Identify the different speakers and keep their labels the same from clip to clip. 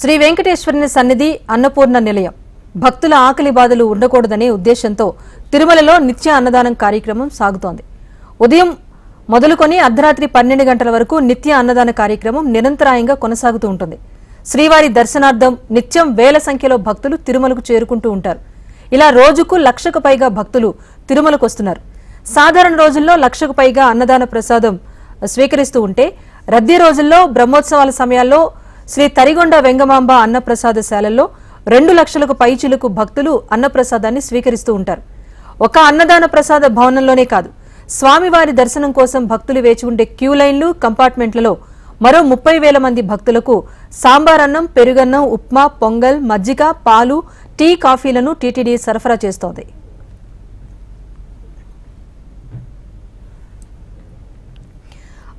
Speaker 1: శ్రీ వెంకటేశ్వరుని సన్నిధి అన్నపూర్ణ నిలయం. భక్తుల ఆకలి బాధలు ఉండకూడదనే ఉద్దేశంతో తిరుమలలో నిత్య అన్నదానం కార్యక్రమం సాగుతోంది. ఉదయం మొదలుకొని అర్ధరాత్రి పన్నెండు గంటల వరకు నిత్య అన్నదాన కార్యక్రమం నిరంతరాయంగా కొనసాగుతూ ఉంటుంది. శ్రీవారి దర్శనార్థం నిత్యం వేల సంఖ్యలో భక్తులు తిరుమలకు చేరుకుంటూ ఉంటారు. ఇలా రోజుకు లక్షకు పైగా భక్తులు తిరుమలకు వస్తున్నారు. సాధారణ రోజుల్లో లక్షకు పైగా అన్నదాన ప్రసాదం స్వీకరిస్తూ ఉంటే రద్దీ రోజుల్లో బ్రహ్మోత్సవాల సమయాల్లో శ్రీ తరిగొండ వెంగమాంబ అన్నప్రసాదశాలల్లో రెండు లక్షలకు పైచిలకు భక్తులు అన్నప్రసాదాన్ని స్వీకరిస్తూ ఉంటారు. ఒక అన్నదాన ప్రసాద భవనంలోనే కాదు స్వామివారి దర్శనం కోసం భక్తులు వేచి ఉండే క్యూ లైన్లు కంపార్ట్మెంట్లలో మరో ముప్పై వేల మంది భక్తులకు సాంబార్ అన్నం పెరుగన్నం ఉప్మా పొంగల్ మజ్జిగ పాలు టీ కాఫీలను టీటీడీ సరఫరా చేస్తోంది.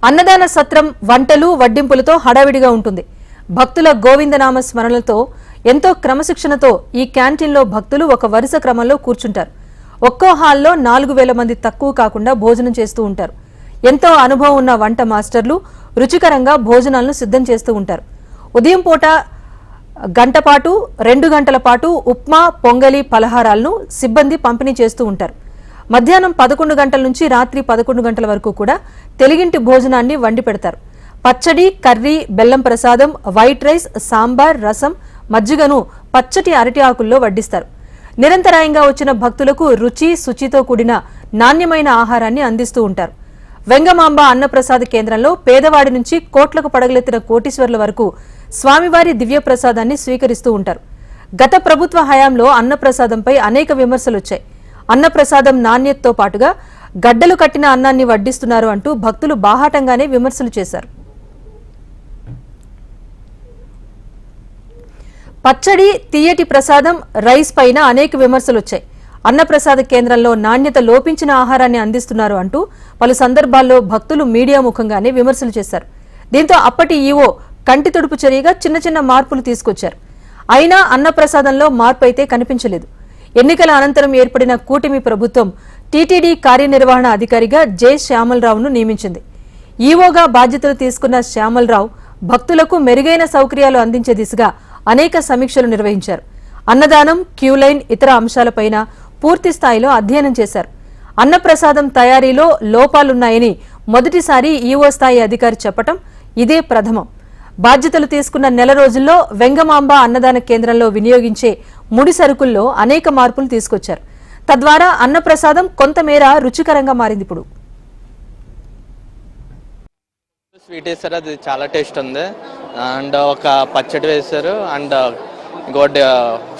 Speaker 1: అన్నదాన సత్రం వంటలు వడ్డింపులతో హడావిడిగా ఉంటుంది. భక్తుల గోవిందనామ స్మరణలతో ఎంతో క్రమశిక్షణతో ఈ క్యాంటీన్లో భక్తులు ఒక వరుస క్రమంలో కూర్చుంటారు. ఒక్కో హాల్లో నాలుగు వేల మంది తక్కువ కాకుండా భోజనం చేస్తూ ఉంటారు. ఎంతో అనుభవం ఉన్న వంట మాస్టర్లు రుచికరంగా భోజనాలను సిద్ధం చేస్తూ ఉంటారు. ఉదయం పూట గంట పాటు రెండు గంటల పాటు ఉప్మా పొంగలి పలహారాలను సిబ్బంది పంపిణీ చేస్తూ ఉంటారు. మధ్యాహ్నం పదకొండు గంటల నుంచి రాత్రి పదకొండు గంటల వరకు కూడా తెలుగింటి భోజనాన్ని వండి పెడతారు. పచ్చడి కర్రీ బెల్లం ప్రసాదం వైట్ రైస్ సాంబార్ రసం మజ్జిగను పచ్చటి అరటి ఆకుల్లో వడ్డిస్తారు. నిరంతరాయంగా వచ్చిన భక్తులకు రుచి శుచితో కూడిన నాణ్యమైన ఆహారాన్ని అందిస్తూ ఉంటారు. వెంగమాంబ అన్నప్రసాద కేంద్రంలో పేదవాడి నుంచి కోట్లకు పడగలెత్తిన కోటీశ్వర్ల వరకు స్వామివారి దివ్య ప్రసాదాన్ని స్వీకరిస్తూ ఉంటారు. గత ప్రభుత్వ హయాంలో అన్నప్రసాదంపై అనేక విమర్శలు వచ్చాయి అన్నప్రసాదం నాణ్యతతో పాటుగా గడ్డలు కట్టిన అన్నాన్ని వడ్డిస్తున్నారు అంటూ భక్తులు బాహాటంగానే విమర్శలు చేశారు. పచ్చడి తీయటి ప్రసాదం రైస్ పైన అనేక విమర్శలు వచ్చాయి అన్నప్రసాద కేంద్రంలో నాణ్యత లోపించిన ఆహారాన్ని అందిస్తున్నారు అంటూ పలు సందర్భాల్లో భక్తులు మీడియా ముఖంగానే విమర్శలు చేశారు. దీంతో అప్పటి ఈవో కంటి తుడుపు చర్యగా చిన్న చిన్న మార్పులు తీసుకొచ్చారు. అయినా అన్నప్రసాదంలో మార్పు అయితే కనిపించలేదు. ఎన్నికల అనంతరం ఏర్పడిన కూటమి ప్రభుత్వం టీటీడీ కార్యనిర్వహణ అధికారిగా జె. శ్యామలరావును నియమించింది. ఈవోగా బాధ్యతలు తీసుకున్న శ్యామలరావు భక్తులకు మెరుగైన సౌకర్యాలు అందించే దిశగా అనేక సమీక్షలు నిర్వహించారు. అన్నదానం క్యూలైన్ ఇతర అంశాలపైన పూర్తి స్థాయిలో అధ్యయనం చేశారు. అన్నప్రసాదం తయారీలో లోపాలున్నాయని మొదటిసారి ఈవో స్థాయి అధికారి చెప్పటం ఇదే ప్రథమం. బాధ్యతలు తీసుకున్న నెల రోజుల్లో వెంగమాంబ అన్నదాన కేంద్రంలో వినియోగించే ముడి సరుకుల్లో అనేక మార్పులు తీసుకొచ్చారు. తద్వారా అన్నప్రసాదం కొంతమేర రుచికరంగా మారింది ఇప్పుడు.
Speaker 2: స్వీట్ వేస్తారు అది చాలా టేస్ట్ ఉంది. అండ్ ఒక పచ్చడి వేశారు అండ్ ఇంకోటి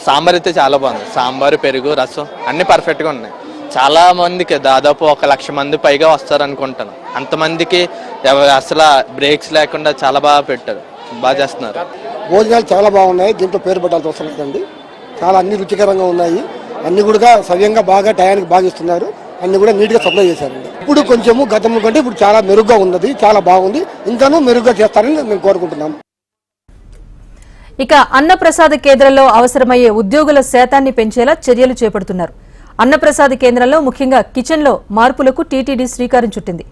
Speaker 2: సాంబార్ అయితే చాలా బాగుంది. సాంబార్ పెరుగు రసం అన్ని పర్ఫెక్ట్గా ఉన్నాయి. చాలా మందికి దాదాపు ఒక లక్ష మంది పైగా వస్తారు అనుకుంటాను అంతమందికి అసలు బ్రేక్స్ లేకుండా చాలా బాగా పెట్టారు. బాగా చేస్తున్నారు.
Speaker 3: భోజనాలు చాలా బాగున్నాయి. దీంట్లో పేరు పెట్టాల్సి అవసరం లేదండి. చాలా అన్ని రుచికరంగా ఉన్నాయి. అన్ని కూడా సవ్యంగా బాగా టయానికి బాగా ఇస్తున్నారు. అన్ని కూడా నీట్గా సప్లై చేశారండి ఇప్పుడు కొంచెము గతం కంటే ఇప్పుడు చాలా మెరుగ్గా ఉన్నది చాలా బాగుంది. ఇంకానూ మెరుగ్గా చేస్తారని మేము కోరుకుంటున్నాం.
Speaker 1: ఇక అన్నప్రసాద కేంద్రంలో అవసరమయ్యే ఉద్యోగుల శాతాన్ని పెంచేలా చర్యలు చేపడుతున్నారు. అన్నప్రసాద కేంద్రంలో ముఖ్యంగా కిచెన్లో మార్పులకు టీటీడీ శ్రీకారం చుట్టింది.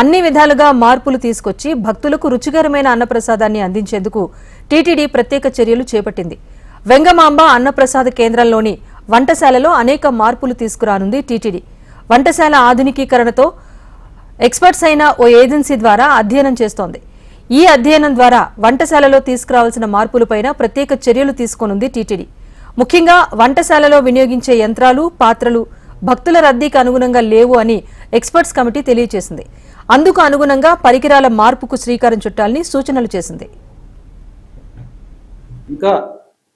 Speaker 1: అన్ని విధాలుగా మార్పులు తీసుకొచ్చి భక్తులకు రుచికరమైన అన్నప్రసాదాన్ని అందించేందుకు టీటీడీ ప్రత్యేక చర్యలు చేపట్టింది. వెంగమాంబ అన్నప్రసాద కేంద్రంలోని వంటశాలలో అనేక మార్పులు తీసుకురానుంది టీటీడీ. వంటశాల ఆధునికీకరణతో ఎక్స్పర్ట్స్ అయిన ఓ ఏజెన్సీ ద్వారా అధ్యయనం చేస్తోంది. ఈ అధ్యయనం ద్వారా వంటశాలలో తీసుకురావాల్సిన మార్పులపైన ప్రత్యేక చర్యలు తీసుకోనుంది టీటీడీ. ముఖ్యంగా వంటశాలలో వినియోగించే యంత్రాలు పాత్రలు భక్తుల రద్దీకి అనుగుణంగా లేవు అని ఎక్స్పర్ట్స్ కమిటీ తెలియజేసింది అందుకు అనుగుణంగా పరికరాల మార్పుకు శ్రీకారం చుట్టాలని సూచనలు చేసింది.
Speaker 4: ఇంకా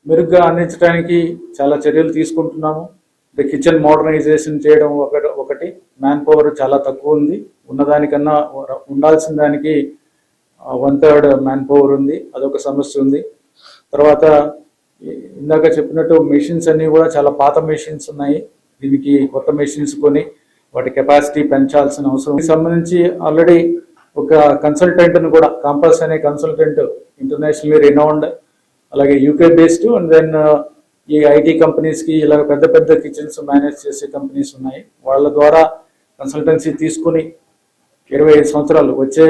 Speaker 4: మెరుగ్గా అందించడానికి చాలా చర్యలు తీసుకుంటున్నాము. అంటే కిచెన్ మోడర్నైజేషన్ చేయడం ఒకటి ఒకటి. మ్యాన్ పవర్ చాలా తక్కువ ఉంది. ఉన్నదానికన్నా ఉండాల్సిన దానికి వన్ థర్డ్ మ్యాన్ పవర్ ఉంది. అదొక సమస్య ఉంది. తర్వాత ఇందాక చెప్పినట్టు మెషిన్స్ అన్నీ కూడా చాలా పాత మెషిన్స్ ఉన్నాయి. దీనికి కొత్త మెషిన్స్ కొని వాటి కెపాసిటీ పెంచాల్సిన అవసరం సంబంధించి ఆల్రెడీ ఒక కన్సల్టెంట్ను కూడా కంపల్సరీ అనే కన్సల్టెంట్ ఇంటర్నేషనల్లీ రినౌండ్ అలాగే యూకే బేస్డ్ అండ్ దెన్ ఈ ఐటీ కంపెనీస్కి ఇలా పెద్ద పెద్ద కిచెన్స్ మేనేజ్ చేసే కంపెనీస్ ఉన్నాయి. వాళ్ళ ద్వారా కన్సల్టెన్సీ తీసుకుని ఇరవై ఐదు సంవత్సరాలు వచ్చే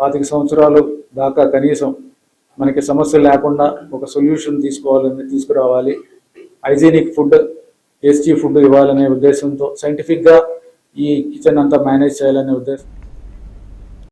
Speaker 4: పాతిక సంవత్సరాలు దాకా కనీసం మనకి సమస్య లేకుండా ఒక సొల్యూషన్ తీసుకోవాలని తీసుకురావాలి. హైజీనిక్ ఫుడ్ టేస్టీ ఫుడ్ ఇవ్వాలనే ఉద్దేశంతో సైంటిఫిక్గా ఈ కిచెన్ అంతా మేనేజ్ చేయాలనే ఉద్దేశం